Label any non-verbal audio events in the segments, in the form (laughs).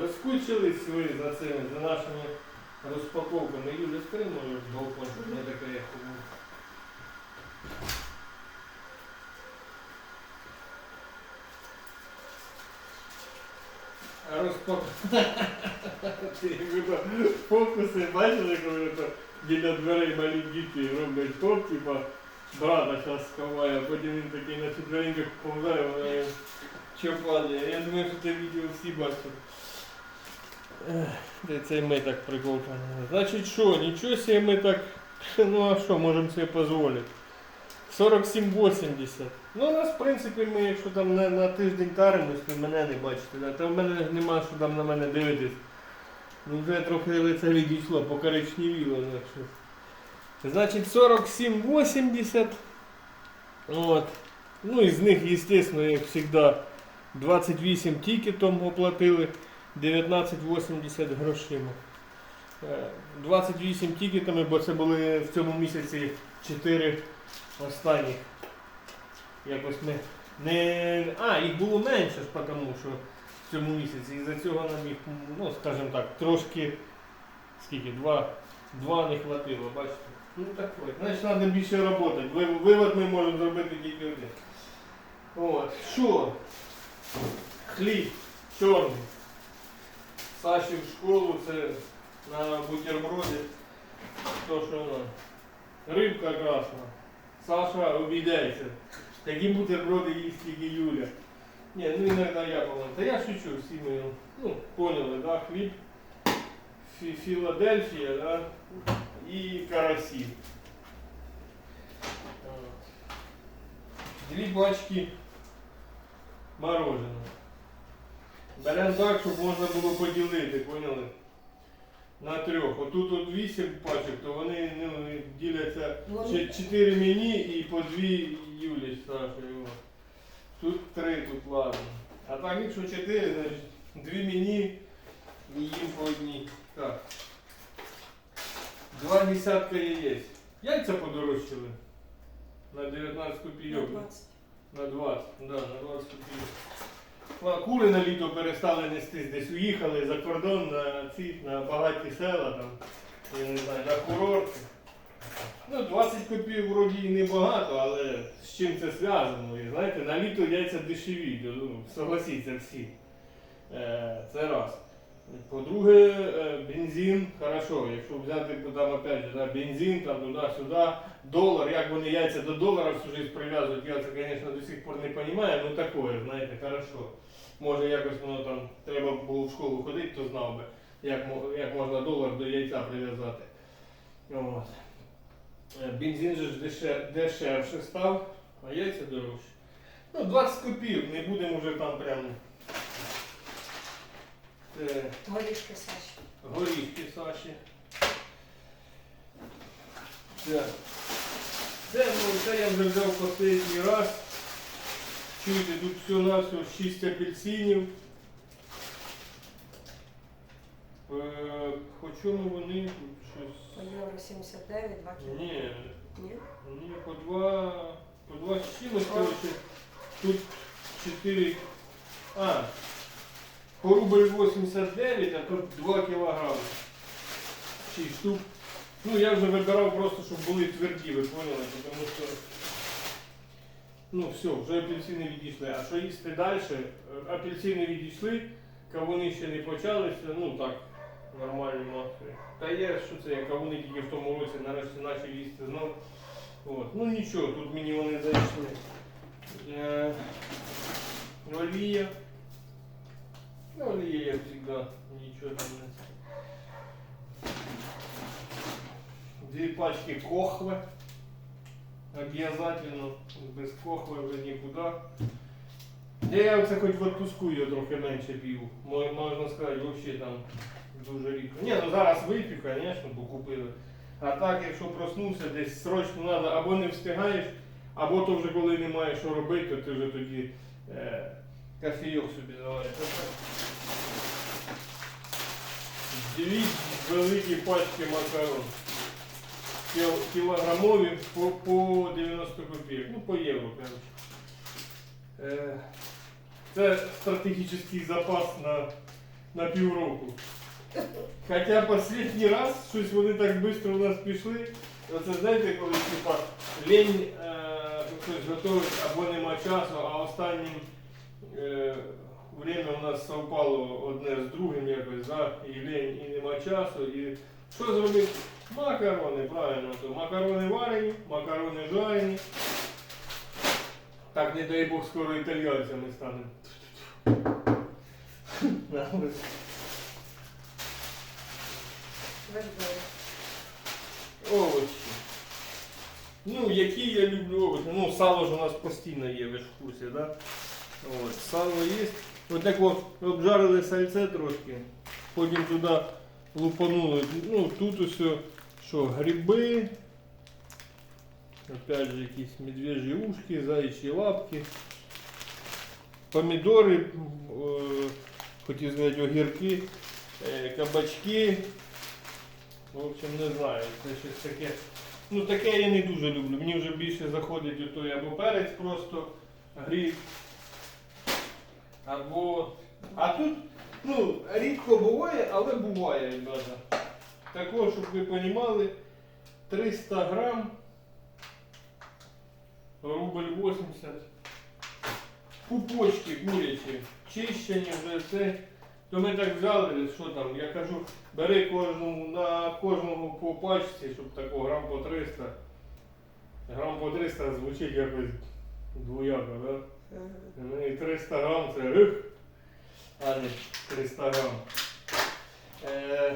Заскучились ви за цими, за нашими розпаковками. Юля, скажи, може, балкон, щоб не таке як (laughs) було. Фокуси бачили, коли то біля дверей малі діти роблять хоп, типа брата зараз сховає, а потім він такий на четвереньках повзає, вона чопає. Я думаю, що це відео всі бачили. Це ми так приколкані. Значить що, нічого себе ми так. (laughs) Ну а що, можемо собі дозволити. 47,80. Ну, у нас, в принципі, ми, якщо там на, на тиждень таримось, ви мене не бачите, да? то в мене нема, що там на мене дивитись. Ну вже трохи лице відійшло, покоричневіло. Значить 47,80. От. Ну і з них, звісно, як завжди, 28 тікетом оплатили, 19,80 грошима. Е, 28 тікетами, бо це були в цьому місяці 4 останніх. Якось ми не. А, їх було менше тому що в цьому місяці. І за цього нам їх, ну скажімо так, трошки скільки? Два, два не хватило, бачите? Ну так ось. Значить треба більше. Ви- Вивод ми можемо зробити тільки один. От. Що? Хліб чорний. Саші в школу це на бутерброді. То, що вона. Рибка красна. Саша обійдеться. Такі бутерброди їсть тільки Юля. Ні, ну іноді я помню. Та я шучу, всі ми ну, поняли, да? хліб, Фі- Філадельфія, да? і карасі. От. Дві пачки мороженого. Беремо так, щоб можна було поділити, поняли? На трьох. Отут от вісім пачок, то вони ну, діляться Ще чотири мені і по дві Юлі Сашою. Тут три, тут ладно. А так, якщо чотири, значить дві мені і їм по одній. Так. Два десятка яєць. Яйця подорожчали. На 19 копійок. На 20. На 20, да, на 20 копійок. Кури на літо перестали нестись, десь уїхали за кордон на ці, на багаті села, там, я не знаю, на курорти. Ну, 20 копійок вроді і небагато, але з чим це зв'язано? І, знаєте, на літо яйця дешеві, ну, согласіться всі. Е, це раз. По-друге, е, бензин, хорошо, якщо взяти там опять же, да, бензин, там туди-сюди, долар, як вони яйця до долара всю жизнь прив'язують, я це, звісно, до сих пор не розумію, ну таке, знаєте, хорошо. Може якось воно там треба було в школу ходити, то знав би, як, як можна долар до яйця прив'язати. От. Е, Бензин же ж дешевше став, а яйця дорожче. Ну, 20 копійок, не будемо вже там прям. Це Горішки Саші. горішки Саші. Так. Це, ну, це я вже взяв останній раз. Чуєте, тут все на все 6 апельсинів. Е, по чому вони По щось. євро 79, 2 кіло. Ні, Ні? ні, по два, по два з чимось, коротше, тут 4, а, рубль 89, а тут 2 кілограми. 6 штук. Ну, я вже вибирав просто, щоб були тверді, ви поняли, тому що, ну, все, вже апельсини відійшли. А що їсти далі? Апельсини відійшли, кавуни ще не почалися, ну так, нормальні маси. Та є, що це, я кавуни тільки в тому році нарешті почав їсти знов. От. Ну нічого, тут мені вони зайшли. Е, олія. Ну, як завжди, нічого там не. Дві пачки кохви. Обязательно. Без кохви вже нікуди. Я це хоч в отпуску я трохи менше пів. Можна сказати, взагалі там дуже рідко. Ні, ну зараз вип'ю, звісно, бо купили. А так, якщо проснувся, десь срочно треба, або не встигаєш, або то вже коли немає що робити, то ти вже тоді е, кофійок собі завариш. Дві великі пачки макарон. Кіл- Кілограмові по, по 90 копійок. Ну, по євро, коротше. Е, Це стратегічний запас на на півроку. Хоча останній раз щось вони так швидко у нас пішли. Оце знаєте, коли типа лінь е, щось готовить або нема часу, а останнім е, время у нас совпало одне з другим якось, да? і лінь, і нема часу. І що зробити? Макарони, правильно, то макарони варені, макарони жарені. Так, не дай Бог, скоро італійцями станемо. (laughs) Овочі. Ну, які я люблю овочі. Ну, сало ж у нас постійно є, ви ж в курсі, да? От, сало є. От так от обжарили сальце трошки. Потім туди лупанули. Ну, тут усе, що, гриби. Опять же, якісь медвежі ушки, заячі лапки. Помідори, хотів сказати, огірки, е, кабачки. В общем, не знаю, це щось таке. Ну таке я не дуже люблю. Мені вже більше заходить отой або перець просто гріх. Або. А тут, ну, рідко буває, але буває, ребята. Також, щоб ви розуміли, 300 грам, рубль 80. Пупочки курячі, чищені вже це. То ми так взяли, що там, я кажу, бери кожному на кожному по пачці, щоб тако грам по 300. Грам по 300 звучить якось двояко, да? Мгм. Ну і 300 грам це ех, а не 300 грам. Е,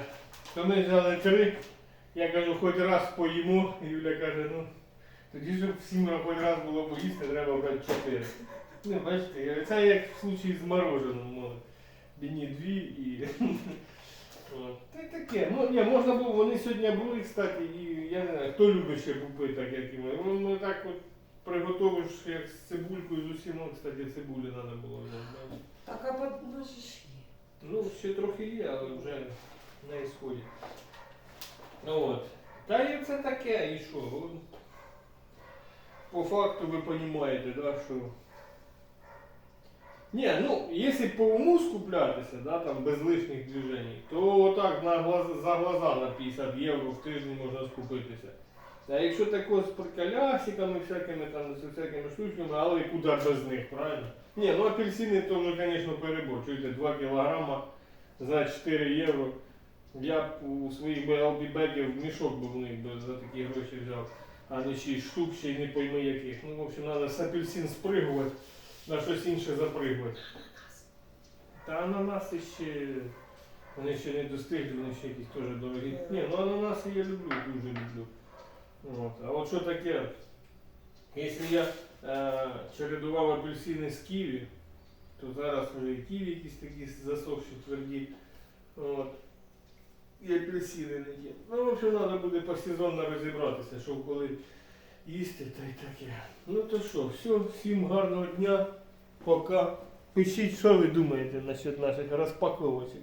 то ми взяли три. Я кажу, хоч раз поїмо. І Юля каже, ну тоді, щоб всім хоч раз було поїсти, треба брати 4. Ну, бачите, це як в случаї з мороженим. може. Дві і. (laughs) Та й таке. Ну, ні, можна було, вони сьогодні були, кстати, і я не знаю, хто любить ще купити, так як і ми. Ну, так от приготовиш, як з цибулькою з усім, ну, кстати, цибулі треба було взяти. Так, а по ну, ж ж є. Ну, ще трохи є, але вже на ісході. Ну от. Та і це таке, і що? По факту ви розумієте, да, що. Ні, ну, якщо по уму скуплятися, да, там, без лишніх движень, то отак на глаз, за глаза на 50 євро в тиждень можна скупитися. А якщо тако з приколясиками, всякими там, з всякими штучками, але і куди без них, правильно? Ні, ну апельсини то вже, звісно, перебор. Чуєте, 2 кілограма за 4 євро. Я б у своїх BLB-беків мішок би в них би за такі гроші взяв, а не 6 штук, ще й не пойми яких. Ну, в общем, треба з апельсин спригувати, на щось інше запригувати. Та ананаси ще. Вони ще не достигли, вони ще якісь теж дорогі. Ні, ну ананаси я люблю, дуже люблю. От. А от що таке? Якщо я е, чередував апельсини з ківі, то зараз вже і ківі якісь такі засохші тверді. От. І апельсини не є. Ну, в общем, треба буде посезонно розібратися, що коли їсти, та й таке. Ну то що, все, всім гарного дня. Пока. Пишіть, що ви думаєте насчет наших розпаковочок.